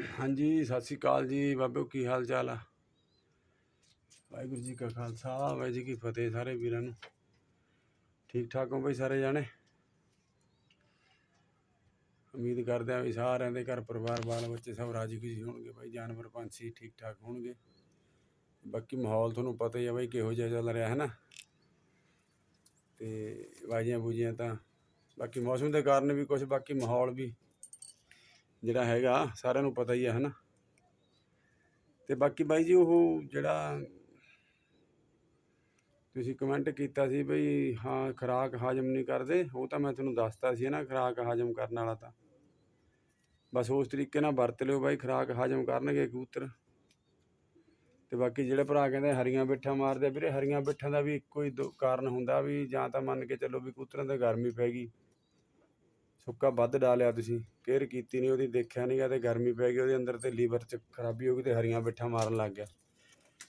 ਹਾਂਜੀ, ਸਤਿ ਸ੍ਰੀ ਅਕਾਲ ਜੀ। ਬਾਬੇ, ਕੀ ਹਾਲ ਚਾਲ ਆ? ਵਾਹਿਗੁਰੂ ਜੀ ਕਾ ਖਾਲਸਾ, ਵਾਹਿਗੁਰੂ ਜੀ ਕੀ ਫਤਿਹ ਸਾਰੇ ਵੀਰਾਂ ਨੂੰ। ਠੀਕ ਠਾਕ ਹੋ ਬਈ ਸਾਰੇ ਜਾਣੇ? ਉਮੀਦ ਕਰਦੇ ਆ ਵੀ ਸਾਰਿਆਂ ਦੇ ਘਰ ਪਰਿਵਾਰ ਬਾਲ ਬੱਚੇ ਸਭ ਰਾਜੀ ਖੁਸ਼ੀ ਹੋਣਗੇ। ਬਾਈ ਜਾਨਵਰ, ਪੰਛੀ ਠੀਕ ਠਾਕ ਹੋਣਗੇ। ਬਾਕੀ ਮਾਹੌਲ ਤੁਹਾਨੂੰ ਪਤਾ ਹੀ ਆ ਬਾਈ ਕਿਹੋ ਜਿਹਾ ਚੱਲ ਰਿਹਾ ਹੈ ਨਾ ਤੇ ਵਾਜੀਆਂ ਬੂਜੀਆਂ ਤਾਂ ਬਾਕੀ ਮੌਸਮ ਦੇ ਕਾਰਨ ਵੀ ਕੁਝ ਬਾਕੀ ਮਾਹੌਲ ਵੀ ਜਿਹੜਾ ਹੈਗਾ, ਸਾਰਿਆਂ ਨੂੰ ਪਤਾ ਹੀ ਹੈ ਹਨਾ? ਤੇ ਬਾਕੀ ਬਾਈ ਜੀ, ਉਹ ਜਿਹੜਾ ਤੁਸੀਂ ਕਮੈਂਟ ਕੀਤਾ ਸੀ ਬਈ, ਹਾਂ, ਖੁਰਾਕ ਹਾਜ਼ਮ ਨਹੀਂ ਕਰਦੇ, ਉਹ ਤਾਂ ਮੈਂ ਤੁਹਾਨੂੰ ਦੱਸਤਾ ਸੀ ਨਾ ਖੁਰਾਕ ਹਾਜ਼ਮ ਕਰਨ ਵਾਲਾ ਤਾਂ। ਬਸ ਉਸ ਤਰੀਕੇ ਨਾਲ ਵਰਤ ਲਿਓ ਬਾਈ, ਖੁਰਾਕ ਹਾਜ਼ਮ ਕਰਨਗੇ ਕਬੂਤਰ। ਤੇ ਬਾਕੀ ਜਿਹੜੇ ਭਰਾ ਕਹਿੰਦੇ ਹਰੀਆਂ ਬਿੱਠਾਂ ਮਾਰਦੇ ਵੀਰੇ, ਹਰੀਆਂ ਬਿੱਠਾਂ ਦਾ ਵੀ ਇੱਕੋ ਹੀ ਦੋ ਕਾਰਨ ਹੁੰਦਾ ਵੀ ਜਾਂ ਤਾਂ ਮੰਨ ਕੇ ਚੱਲੋ ਵੀ ਕਬੂਤਰਾਂ ਤੇ ਗਰਮੀ ਪੈ ਗਈ। ਸੁੱਕਾ ਵੱਧ ਡਾਲਿਆ ਤੁਸੀਂ, ਕੇਅਰ ਕੀਤੀ ਨਹੀਂ ਉਹਦੀ ਦੇਖਿਆ ਨਹੀਂਗਾ ਤੇ ਗਰਮੀ ਪੈ ਗਈ, ਉਹਦੇ ਅੰਦਰ ਤੇ ਲੀਵਰ 'ਚ ਖਰਾਬੀ ਹੋ ਗਈ ਤੇ ਹਰੀਆਂ ਬਿੱਠਾ ਮਾਰਨ ਲੱਗ ਗਿਆ।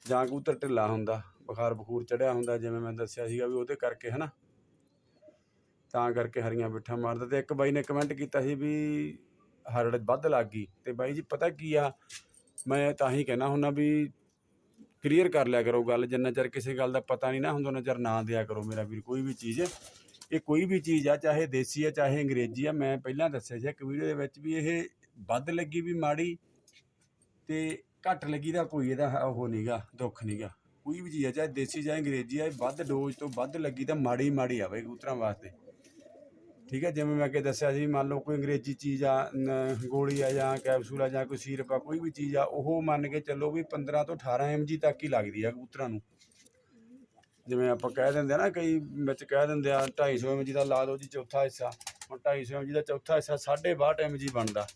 ਜਾਂ ਕਬੂਤਰ ਢਿੱਲਾ ਹੁੰਦਾ, ਬੁਖਾਰ ਬਖੂਰ ਚੜਿਆ ਹੁੰਦਾ, ਜਿਵੇਂ ਮੈਂ ਦੱਸਿਆ ਸੀਗਾ ਵੀ ਉਹਦੇ ਕਰਕੇ ਹਨਾ। ਤਾਂ ਕਰਕੇ ਹਰੀਆਂ ਬਿੱਠਾ ਮਾਰਦਾ ਤੇ ਇੱਕ ਬਾਈ ਨੇ ਕਮੈਂਟ ਕੀਤਾ ਸੀ ਵੀ ਹਰੜ ਵੱਧ ਲੱਗ ਗਈ। ਤੇ ਬਾਈ ਜੀ ਪਤਾ ਕੀ ਆ, ਮੈਂ ਤਾਂ ਹੀ ਕਹਿਣਾ ਹੁੰਦਾ ਵੀ ਕਲੀਅਰ ਕਰ ਲਿਆ ਕਰੋ ਗੱਲ, ਜਿੰਨਾ ਚਿਰ ਕਿਸੇ ਗੱਲ ਦਾ ਪਤਾ ਨਹੀਂ ਨਾ ਹੁੰਦਾ ਉਹਨਾਂ ਚਿਰ ਨਾ ਦਿਆ ਕਰੋ ਮੇਰਾ ਵੀਰ, ਕੋਈ ਵੀ ਚੀਜ਼। ਇਹ ਕੋਈ ਵੀ ਚੀਜ਼ ਆ, ਚਾਹੇ ਦੇਸੀ ਆ, ਚਾਹੇ ਅੰਗਰੇਜ਼ੀ ਆ, ਮੈਂ ਪਹਿਲਾਂ ਦੱਸਿਆ ਸੀ ਇੱਕ ਵੀਡੀਓ ਦੇ ਵਿੱਚ ਵੀ ਇਹ ਵੱਧ ਲੱਗੀ ਵੀ ਮਾੜੀ ਤੇ ਘੱਟ ਲੱਗੀ ਦਾ ਕੋਈ ਇਹਦਾ ਉਹ ਨਹੀਂਗਾ ਦੁੱਖ ਨਹੀਂਗਾ ਕੋਈ ਵੀ ਚੀਜ਼ ਆ, ਚਾਹੇ ਦੇਸੀ ਚਾਹੇ ਅੰਗਰੇਜ਼ੀ ਆ, ਇਹ ਵੱਧ ਡੋਜ਼ ਤੋਂ ਵੱਧ ਲੱਗੀ ਤਾਂ ਮਾੜੀ ਮਾੜੀ ਆਵੇ ਕਬੂਤਰਾਂ ਵਾਸਤੇ। ਠੀਕ ਹੈ ਜਿਵੇਂ ਮੈਂ ਅੱਗੇ ਦੱਸਿਆ ਸੀ, ਮੰਨ ਲਓ ਕੋਈ ਅੰਗਰੇਜ਼ੀ ਚੀਜ਼ ਆ ਗੋਲੀ ਆ ਜਾਂ ਕੈਪਸੂਲ ਆ ਜਾਂ ਕੋਈ ਸੀਰਪ ਆ, ਕੋਈ ਵੀ ਚੀਜ਼ ਆ, ਉਹ ਮੰਨ ਕੇ ਚੱਲੋ ਵੀ 15 ਤੋਂ 18 mg ਤੱਕ ਹੀ ਲੱਗਦੀ ਆ ਕਬੂਤਰਾਂ ਨੂੰ। ਜਿਵੇਂ ਆਪਾਂ ਕਹਿ ਦਿੰਦੇ ਆ ਨਾ, ਕਈ ਵਿੱਚ ਕਹਿ ਦਿੰਦੇ ਆ 250 mg ਦਾ ਲਾ ਦਿਓ ਜੀ, ਚੌਥਾ ਹਿੱਸਾ। ਹੁਣ 250 mg ਦਾ ਚੌਥਾ ਹਿੱਸਾ 62 mg ਬਣਦਾ।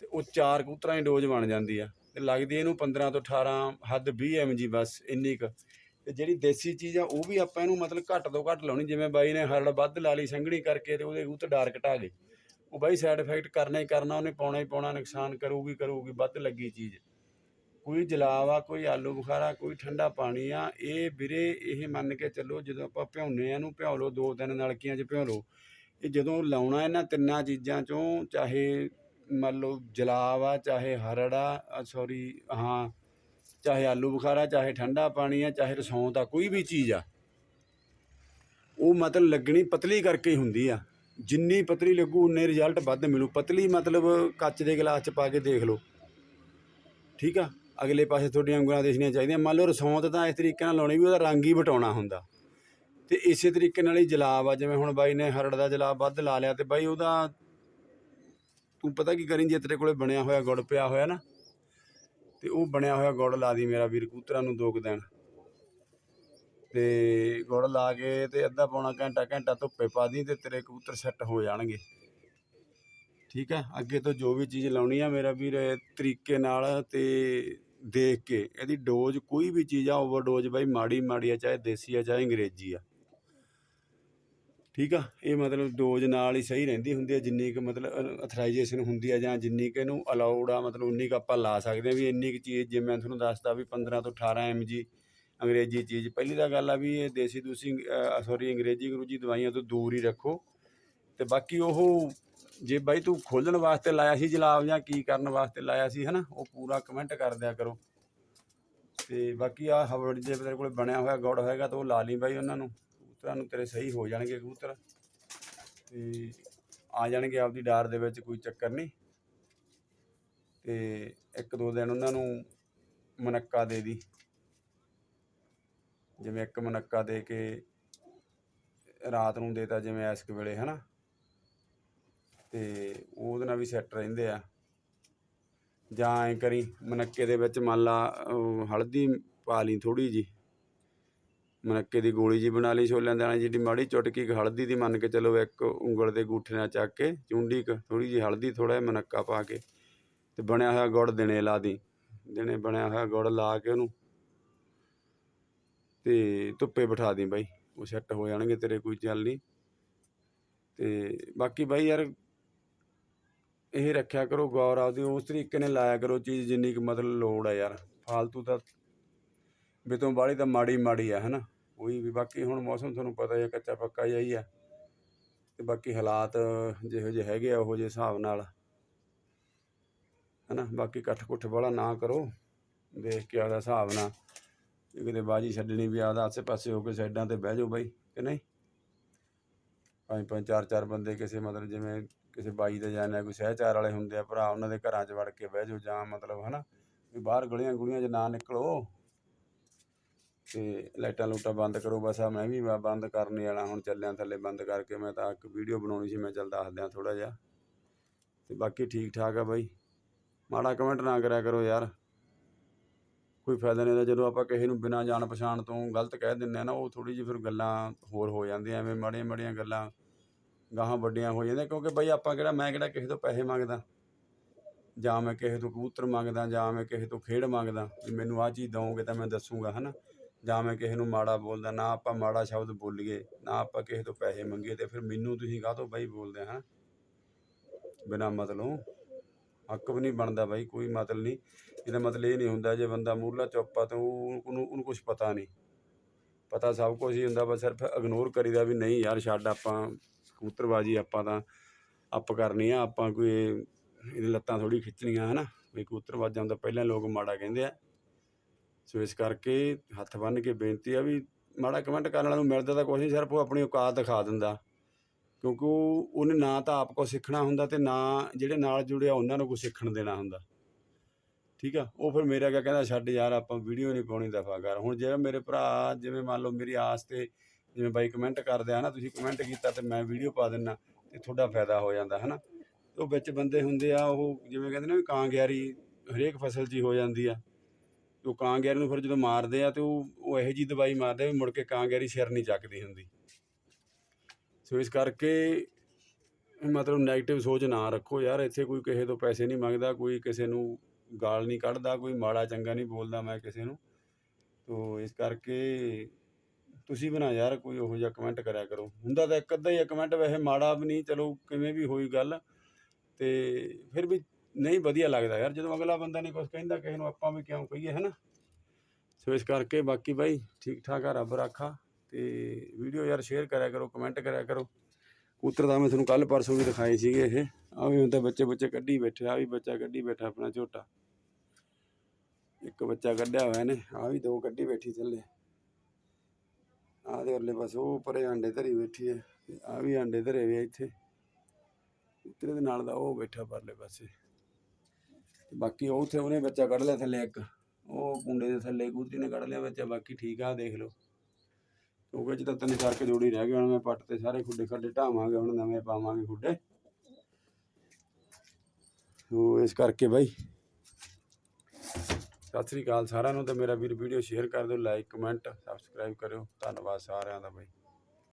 ਤੇ ਉਹ ਚਾਰ ਕੂਤਰਾਂ ਦੀ ਡੋਜ਼ ਬਣ ਜਾਂਦੀ ਆ। ਤੇ ਲੱਗਦੀ ਇਹਨੂੰ 15 ਤੋਂ 18 ਹੱਦ 20 mg ਬਸ, ਇੰਨੀ ਕੁ। ਤੇ ਜਿਹੜੀ ਦੇਸੀ ਚੀਜ਼ ਆ, ਉਹ ਵੀ ਆਪਾਂ ਇਹਨੂੰ ਮਤਲਬ ਘੱਟ ਤੋਂ ਘੱਟ ਲਾਉਣੀ। ਜਿਵੇਂ ਬਾਈ ਨੇ ਹਰੜ ਵੱਧ ਲਾ ਲਈ ਸੰਘਣੀ ਕਰਕੇ ਤੇ ਉਹਦੇ ਕਬੂਤਰ ਡਾਰ ਘਟਾ ਗਏ। ਉਹ ਬਾਈ ਸਾਈਡ ਇਫੈਕਟ ਕਰਨਾ ਹੀ ਕਰਨਾ, ਉਹਨੇ ਪਾਉਣਾ ਹੀ ਪਾਉਣਾ, ਨੁਕਸਾਨ ਕਰੂਗੀ ਕਰੂਗੀ, ਵੱਧ ਲੱਗੀ ਚੀਜ਼। ਕੋਈ ਜਲਾਵਾ ਕੋਈ ਆਲੂ ਬੁਖਾਰਾ, ਕੋਈ ਠੰਡਾ ਪਾਣੀ ਆ, ਇਹ ਵੀਰੇ ਇਹ ਮੰਨ ਕੇ ਚੱਲੋ ਜਦੋਂ ਆਪਾਂ ਭਿਉਨੇ ਆ ਨੂੰ ਭਿਉ ਲਓ, ਦੋ ਤਿੰਨ ਨਲਕੀਆਂ 'ਚ ਭਿਉ ਲਓ। ਇਹ ਜਦੋਂ ਲਾਉਣਾ ਇਹਨਾਂ ਤਿੰਨਾਂ ਚੀਜ਼ਾਂ 'ਚੋਂ, ਚਾਹੇ ਮੰਨ ਲਓ ਆ, ਚਾਹੇ ਹਰੜ ਆ ਸੌਰੀ ਹਾਂ, ਚਾਹੇ ਆਲੂ ਬੁਖਾਰਾ, ਚਾਹੇ ਠੰਡਾ ਪਾਣੀ ਆ, ਚਾਹੇ ਰਸੌਂਤ ਆ, ਕੋਈ ਵੀ ਚੀਜ਼ ਆ, ਉਹ ਮਤਲਬ ਲੱਗਣੀ ਪਤਲੀ ਕਰਕੇ ਹੀ ਹੁੰਦੀ ਆ। ਜਿੰਨੀ ਪਤਲੀ ਲੱਗੂ, ਉਨੇ ਰਿਜ਼ਲਟ ਵੱਧ ਮਿਲੂ। ਪਤਲੀ ਮਤਲਬ ਕੱਚ ਦੇ ਗਲਾਸ 'ਚ ਪਾ ਕੇ ਦੇਖ ਲਓ। ਠੀਕ ਆ? ਅਗਲੇ ਪਾਸੇ ਤੁਹਾਡੀਆਂ ਉਂਗਲਾਂ ਦੇਖਣੀਆਂ ਚਾਹੀਦੀਆਂ। ਮੰਨ ਲਓ ਰਸੌਂਤ ਤਾਂ ਇਸ ਤਰੀਕੇ ਨਾਲ ਲਾਉਣੀ ਵੀ ਉਹਦਾ ਰੰਗ ਹੀ ਵਟਾਉਣਾ ਹੁੰਦਾ। ਤੇ ਇਸੇ ਤਰੀਕੇ ਨਾਲ ਹੀ ਜਲਾਬ ਆ, ਜਿਵੇਂ ਹੁਣ ਬਾਈ ਨੇ ਹਰੜ ਦਾ ਜਲਾਬ ਵੱਧ ਲਾ ਲਿਆ ਤੇ ਬਾਈ ਉਹਦਾ ਤੂੰ ਪਤਾ ਕੀ ਕਰੀਂ, ਜੇ ਤੇਰੇ ਕੋਲੇ ਬਣਿਆ ਹੋਇਆ ਗੁੜ ਪਿਆ ਹੋਇਆ ਨਾ, ਤੇ ਉਹ ਬਣਿਆ ਹੋਇਆ ਗੁੜ ਲਾ ਦੀ ਮੇਰਾ ਵੀਰ ਕਬੂਤਰਾਂ ਨੂੰ ਦੋ ਕੁ ਦਿਨ। ਤੇ ਗੁੜ ਲਾ ਕੇ ਤੇ ਅੱਧਾ ਪੌਣਾ ਘੰਟਾ ਘੰਟਾ ਧੁੱਪੇ ਪਾ ਦੀ ਤੇ ਤੇਰੇ ਕਬੂਤਰ ਸੈੱਟ ਹੋ ਜਾਣਗੇ। ਠੀਕ ਆ ਅੱਗੇ ਤੋਂ ਜੋ ਵੀ ਚੀਜ਼ ਲਾਉਣੀ ਆ ਮੇਰਾ ਵੀਰ, ਤਰੀਕੇ ਨਾਲ ਅਤੇ ਦੇਖ ਕੇ ਇਹਦੀ ਡੋਜ਼ ਕੋਈ ਵੀ ਚੀਜ਼ ਆ, ਓਵਰਡੋਜ਼ ਬਾਈ ਮਾੜੀ ਮਾੜੀ ਆ, ਚਾਹੇ ਦੇਸੀ ਆ, ਚਾਹੇ ਅੰਗਰੇਜ਼ੀ ਆ। ਠੀਕ ਆ? ਇਹ ਮਤਲਬ ਡੋਜ਼ ਨਾਲ ਹੀ ਸਹੀ ਰਹਿੰਦੀ ਹੁੰਦੀ ਆ, ਜਿੰਨੀ ਕੁ ਮਤਲਬ ਅਥਰਾਈਜੇਸ਼ਨ ਹੁੰਦੀ ਆ ਜਾਂ ਜਿੰਨੀ ਕੁ ਇਹਨੂੰ ਅਲਾਉਡ ਆ, ਮਤਲਬ ਉਨੀ ਕੁ ਆਪਾਂ ਲਾ ਸਕਦੇ ਆ ਵੀ ਇੰਨੀ ਕੁ ਚੀਜ਼ ਜਿਵੇਂ ਮੈਂ ਤੁਹਾਨੂੰ ਦੱਸਦਾ ਵੀ 15 ਤੋਂ 18 mg ਅੰਗਰੇਜ਼ੀ ਚੀਜ਼, ਪਹਿਲੀ ਤਾਂ ਗੱਲ ਆ ਵੀ ਇਹ ਦੇਸੀ ਦੂਸੀ ਸੌਰੀ ਅੰਗਰੇਜ਼ੀ ਅੰਗਰੂਜੀ ਦਵਾਈਆਂ ਤੋਂ ਦੂਰ ਹੀ ਰੱਖੋ ਤੇ ਬਾਕੀ ਉਹ ਜੇ ਬਾਈ ਤੂੰ ਖੋਲਣ ਵਾਸਤੇ ਲਾਇਆ ਸੀ ਜਲਾਬ ਜਾਂ ਕੀ ਕਰਨ ਵਾਸਤੇ ਲਾਇਆ ਸੀ ਹਨਾ, ਉਹ ਪੂਰਾ ਕਮੈਂਟ ਕਰ ਦਿਆ ਕਰੋ। ਤੇ ਬਾਕੀ ਆ ਹਵੜ ਜੇ ਤੇਰੇ ਕੋਲ ਬਣਿਆ ਹੋਇਆ ਗੁੜ ਹੋਏਗਾ ਤਾਂ ਉਹ ਲਾ ਲਈ ਬਾਈ ਉਹਨਾਂ ਨੂੰ। ਕਬੂਤਰਾਂ ਨੂੰ ਤੇਰੇ ਸਹੀ ਹੋ ਜਾਣਗੇ ਕਬੂਤਰ। ਤੇ ਆ ਜਾਣਗੇ ਆਪਦੀ ਡਾਰ ਦੇ ਵਿੱਚ, ਕੋਈ ਚੱਕਰ ਨਹੀਂ। ਤੇ ਇੱਕ ਦੋ ਦਿਨ ਉਹਨਾਂ ਨੂੰ ਮਨੱਕਾ ਦੇ ਦੀ। ਜਿਵੇਂ ਇੱਕ ਮਨੱਕਾ ਦੇ ਕੇ ਰਾਤ ਨੂੰ ਦੇਤਾ, ਜਿਵੇਂ ਐਸਕ ਵੇਲੇ, ਹਨਾ। ਤੇ ਉਹਦੇ ਨਾਲ ਵੀ ਸੈੱਟ ਰਹਿੰਦੇ ਆ। ਜਾਂ ਐ ਕਰੀ, ਮਨੱਕੇ ਦੇ ਵਿੱਚ ਮੰਨ ਲਾ ਹਲਦੀ ਪਾ ਲਈ ਥੋੜੀ ਜੀ ਮਨੱਕੇ ਦੀ ਗੋਲੀ ਜੀ ਬਣਾ ਲਈ ਛੋਲਿਆਂ ਦੇ ਨਾਲ ਜਿਹੜੀ ਮਾੜੀ ਚੁਟਕੀ ਕੁ ਹਲਦੀ ਦੀ ਮੰਨ ਕੇ ਚਲੋ ਇੱਕ ਉਂਗਲ ਦੇ ਗੂਠੇ ਨਾਲ ਚੱਕ ਕੇ, ਚੁੰਡੀ ਕ ਥੋੜੀ ਜੀ ਹਲਦੀ ਥੋੜਾ ਜਿਹਾ ਮਨੱਕਾ ਪਾ ਕੇ, ਤੇ ਬਣਿਆ ਹੋਇਆ ਗੁੜ ਦਿਨੇ ਲਾ ਦੀ ਦਿਨੇ ਬਣਿਆ ਹੋਇਆ ਗੁੜ ਲਾ ਕੇ ਉਹਨੂੰ ਤੇ ਧੁੱਪੇ ਬਿਠਾ ਦੀ ਬਾਈ। ਉਹ ਸੈੱਟ ਹੋ ਜਾਣਗੇ, ਤੇਰੇ ਕੋਈ ਚੱਲ ਨਹੀਂ ਤੇ ਬਾਕੀ ਬਾਈ ਯਾਰ ਇਹ ਰੱਖਿਆ ਕਰੋ, ਗੌਰ ਆਪਦੀ, ਉਸ ਤਰੀਕੇ ਨਾਲ ਲਾਇਆ ਕਰੋ ਚੀਜ਼ ਜਿੰਨੀ ਕੁ ਮਤਲਬ ਲੋੜ ਆ ਯਾਰ। ਫਾਲਤੂ ਤਾਂ ਬਿਤੋਂ ਬਾਹਲੀ ਤਾਂ ਮਾੜੀ ਮਾੜੀ ਆ, ਹਨਾ? ਉਹੀ ਵੀ ਬਾਕੀ ਹੁਣ ਮੌਸਮ ਤੁਹਾਨੂੰ ਪਤਾ ਹੀ ਆ, ਕੱਚਾ ਪੱਕਾ ਜਿਹਾ ਹੀ ਆ। ਤੇ ਬਾਕੀ ਹਾਲਾਤ ਜਿਹੋ ਜਿਹੇ ਹੈਗੇ ਆ, ਉਹੋ ਜਿਹੇ ਹਿਸਾਬ ਨਾਲ। ਹਨਾ? ਬਾਕੀ ਇਕੱਠ ਕੁੱਠ ਵਾਲਾ ਨਾ ਕਰੋ। ਦੇਖ ਕੇ ਆਦਾ ਹਿਸਾਬ ਨਾਲ ਕਿਤੇ ਬਾਜੀ ਛੱਡਣੀ ਵੀ ਆਦਾ ਆਸੇ ਪਾਸੇ ਹੋ ਕੇ ਸਾਈਡਾਂ ਤੇ ਬਹਿ ਜਾਓ ਬਾਈ, ਕਿ ਨਹੀਂ? ਪੰਜ ਪੰਜ ਚਾਰ ਚਾਰ ਬੰਦੇ ਕਿਸੇ ਮਤਲਬ ਜਿਵੇਂ ਕਿਸੇ ਬਾਈ ਦੇ ਜਾਣਾ ਕੋਈ ਸਹਿਚਾਰ ਵਾਲੇ ਹੁੰਦੇ ਆ, ਭਰਾ ਉਹਨਾਂ ਦੇ ਘਰਾਂ 'ਚ ਵੜ ਕੇ ਬਹਿ ਜਾਓ ਜਾਂ ਮਤਲਬ ਹਨਾ, ਵੀ ਬਾਹਰ ਗਲੀਆਂ ਗੁਲੀਆਂ 'ਚ ਨਾ ਨਿਕਲੋ। ਤੇ ਲਾਈਟਾਂ ਲੂਟਾਂ ਬੰਦ ਕਰੋ, ਬਸ ਆ ਮੈਂ ਵੀ ਬੰਦ ਕਰਨੇ ਵਾਲਾ ਹੁਣ ਚੱਲਿਆ ਥੱਲੇ ਬੰਦ ਕਰਕੇ ਮੈਂ ਤਾਂ ਇੱਕ ਵੀਡੀਓ ਬਣਾਉਣੀ ਸੀ, ਮੈਂ ਚੱਲ ਦੱਸ ਦਿਆਂ ਥੋੜਾ ਜਿਹਾ। ਤੇ ਬਾਕੀ ਠੀਕ ਠਾਕ ਆ ਬਾਈ। ਮਾੜਾ ਕਮੈਂਟ ਨਾ ਕਰਿਆ ਕਰੋ ਯਾਰ। ਕੋਈ ਫਾਇਦਾ ਨਹੀਂ ਦਾ ਜਦੋਂ ਆਪਾਂ ਕਿਸੇ ਨੂੰ ਬਿਨਾਂ ਜਾਣ ਪਛਾਣ ਤੋਂ ਗਲਤ ਕਹਿ ਦਿੰਦੇ ਆ ਨਾ, ਉਹ ਥੋੜੀ ਜਿਹੀ ਫਿਰ ਗੱਲਾਂ ਹੋਰ ਹੋ ਜਾਂਦੀਆਂ, ਐਵੇਂ ਮਾੜੀਆਂ ਮਾੜੀਆਂ ਗੱਲਾਂ ਗਾਹਾਂ ਵੱਡੀਆਂ ਹੋ ਜਾਂਦੀਆਂ, ਕਿਉਂਕਿ ਬਈ ਆਪਾਂ ਕਿਹੜਾ, ਮੈਂ ਕਿਹੜਾ ਕਿਸੇ ਤੋਂ ਪੈਸੇ ਮੰਗਦਾ? ਜਾਂ ਮੈਂ ਕਿਸੇ ਤੋਂ ਕਬੂਤਰ ਮੰਗਦਾ, ਜਾਂ ਮੈਂ ਕਿਸੇ ਤੋਂ ਖੇਡ ਮੰਗਦਾ, ਵੀ ਮੈਨੂੰ ਆਹ ਚੀਜ਼ ਦਵੋਗੇ ਤਾਂ ਮੈਂ ਦੱਸੂਗਾ, ਹਨਾ? ਜਾਂ ਮੈਂ ਕਿਸੇ ਨੂੰ ਮਾੜਾ ਬੋਲਦਾ, ਨਾ ਆਪਾਂ ਮਾੜਾ ਸ਼ਬਦ ਬੋਲੀਏ, ਨਾ ਆਪਾਂ ਕਿਸੇ ਤੋਂ ਪੈਸੇ ਮੰਗੀਏ, ਤੇ ਫਿਰ ਮੈਨੂੰ ਤੁਸੀਂ ਕਾਹਤੋਂ ਬਾਈ ਬੋਲਦੇ ਹਾਂ ਬਿਨਾਂ ਮਤਲਬ ਹੱਕ ਵੀ ਨਹੀਂ ਬਣਦਾ ਬਾਈ, ਕੋਈ ਮਤਲਬ ਨਹੀਂ। ਇਹਦਾ ਮਤਲਬ ਇਹ ਨਹੀਂ ਹੁੰਦਾ ਜੇ ਬੰਦਾ ਮੂਰਲਾ ਚੁੱਪ ਤਾਂ ਉਹਨੂੰ ਉਹਨੂੰ ਕੁਝ ਪਤਾ ਨਹੀਂ। ਪਤਾ ਸਭ ਕੁਝ ਹੀ ਹੁੰਦਾ, ਬਸ ਸਿਰਫ ਇਗਨੋਰ ਕਰੀਦਾ ਵੀ ਨਹੀਂ ਯਾਰ, ਛੱਡ ਆਪਾਂ ਕਬੂਤਰਬਾਜੀ ਆਪਾਂ ਤਾਂ ਅੱਪ ਕਰਨੀ ਆ, ਆਪਾਂ ਕੋਈ ਇਹਦੀ ਲੱਤਾਂ ਥੋੜੀ ਖਿੱਚਣੀਆਂ, ਹਨਾ? ਵੀ ਕਬੂਤਰਬਾਜ਼ਾਂ ਦਾ ਪਹਿਲਾਂ ਲੋਕ ਮਾੜਾ ਕਹਿੰਦੇ ਆ। ਸੋ ਇਸ ਕਰਕੇ ਹੱਥ ਬੰਨ੍ਹ ਕੇ ਬੇਨਤੀ ਆ ਵੀ ਮਾੜਾ ਕਮੈਂਟ ਕਰਨ ਵਾਲੇ ਨੂੰ ਮਿਲਦਾ ਤਾਂ ਕੁਛ ਨਹੀਂ ਸਿਰਫ ਉਹ ਆਪਣੀ ਔਕਾਤ ਦਿਖਾ ਦਿੰਦਾ। ਕਿਉਂਕਿ ਉਹ, ਉਹਨੇ ਨਾ ਤਾਂ ਆਪ ਕੋ ਸਿੱਖਣਾ ਹੁੰਦਾ ਤੇ ਨਾ ਜਿਹੜੇ ਨਾਲ ਜੁੜਿਆ ਉਹਨਾਂ ਨੂੰ ਕੁਛ ਸਿੱਖਣ ਦੇਣਾ ਹੁੰਦਾ। ਠੀਕ ਆ? ਉਹ ਫਿਰ ਮੇਰਾ ਕਿਆ ਕਹਿੰਦਾ, ਛੱਡ ਯਾਰ, ਆਪਾਂ ਵੀਡੀਓ ਨਹੀਂ ਪਾਉਣੀ ਦਫਾ ਕਰ। ਹੁਣ ਜਿਹੜਾ ਮੇਰੇ ਭਰਾ, ਜਿਵੇਂ ਮੰਨ ਲਓ ਮੇਰੀ ਆਸ ਤੇ ਜਿਵੇਂ ਬਾਈ ਕਮੈਂਟ ਕਰਦੇ ਆ ਨਾ, ਤੁਸੀਂ ਕਮੈਂਟ ਕੀਤਾ ਤੇ ਮੈਂ ਵੀਡੀਓ ਪਾ ਦਿੰਨਾ, ਤੇ ਤੁਹਾਡਾ ਫਾਇਦਾ ਹੋ ਜਾਂਦਾ ਹੈ ਨਾ ਉਹ ਵਿੱਚ ਬੰਦੇ ਹੁੰਦੇ ਆ, ਉਹ ਜਿਵੇਂ ਕਹਿੰਦੇ ਨੇ ਵੀ ਕਾਂ ਹਰੇਕ ਫਸਲ 'ਚ ਹੀ ਹੋ ਜਾਂਦੀ ਆ। ਉਹ ਕਾਂਗਿਆਰੀ ਨੂੰ ਫਿਰ ਜਦੋਂ ਮਾਰਦੇ ਆ ਤੇ ਉਹ ਉਹ ਇਹੋ ਜੀ ਦਵਾਈ ਮਾਰਦੇ ਆ ਵੀ ਮੁੜ ਕੇ ਕਾਂਗਿਆਰੀ ਸਿਰ ਨਹੀਂ ਚੱਕਦੀ ਹੁੰਦੀ। ਸੋ ਇਸ ਕਰਕੇ ਮਤਲਬ 네ਗੇਟਿਵ ਸੋਚ ਨਾ ਰੱਖੋ ਯਾਰ, ਇੱਥੇ ਕੋਈ ਕਿਸੇ ਤੋਂ ਪੈਸੇ ਨਹੀਂ ਮੰਗਦਾ, ਕੋਈ ਕਿਸੇ ਨੂੰ ਗਾਲ ਨਹੀਂ ਕੱਢਦਾ, ਕੋਈ ਮਾੜਾ ਚੰਗਾ ਨਹੀਂ ਬੋਲਦਾ ਮੈਂ ਕਿਸੇ ਨੂੰ। ਤੋ ਇਸ ਕਰਕੇ ਤੁਸੀਂ ਵੀ ਨਾ ਯਾਰ ਕੋਈ ਉਹੋ ਜਿਹਾ ਕਮੈਂਟ ਕਰਿਆ ਕਰੋ। ਹੁੰਦਾ ਤਾਂ ਇੱਕ ਅੱਧਾ ਹੀ ਕਮੈਂਟ ਵੈਸੇ ਮਾੜਾ ਵੀ ਨਹੀਂ, ਚਲੋ ਕਿਵੇਂ ਵੀ ਹੋਈ ਗੱਲ। ਤੇ ਫਿਰ ਵੀ ਨਹੀਂ ਵਧੀਆ ਲੱਗਦਾ ਯਾਰ, ਜਦੋਂ ਅਗਲਾ ਬੰਦਾ ਨਹੀਂ ਕੁਝ ਕਹਿੰਦਾ, ਕਿਸੇ ਨੂੰ ਆਪਾਂ ਵੀ ਕਿਉਂ ਕਹੀਏ, ਹਨਾ? ਸੋ ਇਸ ਕਰਕੇ ਬਾਕੀ ਬਾਈ ਠੀਕ ਠਾਕ ਆ, ਰੱਬ ਰਾਖਾ। ਤੇ ਵੀਡੀਓ ਯਾਰ ਸ਼ੇਅਰ ਕਰਿਆ ਕਰੋ ਕਮੈਂਟ ਕਰਿਆ ਕਰੋ। ਕਬੂਤਰ ਤਾਂ ਮੈਂ ਤੁਹਾਨੂੰ ਕੱਲ ਪਰਸੋਂ ਵੀ ਦਿਖਾਏ ਸੀਗੇ ਇਹ। ਆ ਵੀ ਹੁਣ ਤਾਂ ਬੱਚੇ ਬੱਚੇ ਕੱਢੀ ਬੈਠੇ ਆ ਵੀ ਬੱਚਾ ਕੱਢੀ ਬੈਠਾ ਆਪਣਾ ਝੋਟਾ। ਇੱਕ ਬੱਚਾ ਕੱਢਿਆ ਹੋਇਆ ਨੇ ਆ ਵੀ ਦੋ ਕੱਢੀ ਬੈਠੀ ਥੱਲੇ। ਆਹ ਦੇ ਉਰਲੇ ਪਾਸੇ ਉਹ ਪਰੇ ਆਂਡੇ ਧਰੀ ਬੈਠੀ ਹੈ ਆ ਵੀ ਆਂਡੇ ਧਰੇ ਵੇ ਇੱਥੇ। ਉੱਤਰੇ ਦੇ ਨਾਲ ਦਾ ਉਹ ਬੈਠਾ ਪਰਲੇ ਪਾਸੇ। ਬਾਕੀ ਉਹ ਉੱਥੇ ਉਹਨੇ ਬੱਚਾ ਕੱਢ ਲਿਆ ਥੱਲੇ ਇੱਕ। ਉਹ ਕੁੰਡੇ ਦੇ ਥੱਲੇ ਕੂਤਰੀ ਨੇ ਕੱਢ ਲਿਆ ਬੱਚਾ, ਬਾਕੀ ਠੀਕ ਆ ਦੇਖ ਲਓ। 'ਚ ਤਾਂ ਤਿੰਨ ਚਾਰ ਕੇ ਜੋੜੀ ਰਹਿ ਗਏ, ਹੁਣ ਮੈਂ ਪੱਟ ਤੇ ਸਾਰੇ ਖੁੱਡੇ ਖੱਡੇ ਢਾਵਾਂਗੇ, ਹੁਣ ਨਵੇਂ ਪਾਵਾਂਗੇ ਖੁੱਡੇ। ਉਹ ਇਸ ਕਰਕੇ ਬਾਈ ਸਤਿ ਸ੍ਰੀ ਅਕਾਲ ਸਾਰਿਆਂ ਨੂੰ ਤੇ ਮੇਰਾ ਵੀਰ ਵੀਡੀਓ ਸ਼ੇਅਰ ਕਰ ਦਿਓ ਲਾਈਕ ਕਮੈਂਟ ਸਬਸਕ੍ਰਾਈਬ ਕਰਿਓ। ਧੰਨਵਾਦ ਸਾਰਿਆਂ ਦਾ ਬਾਈ।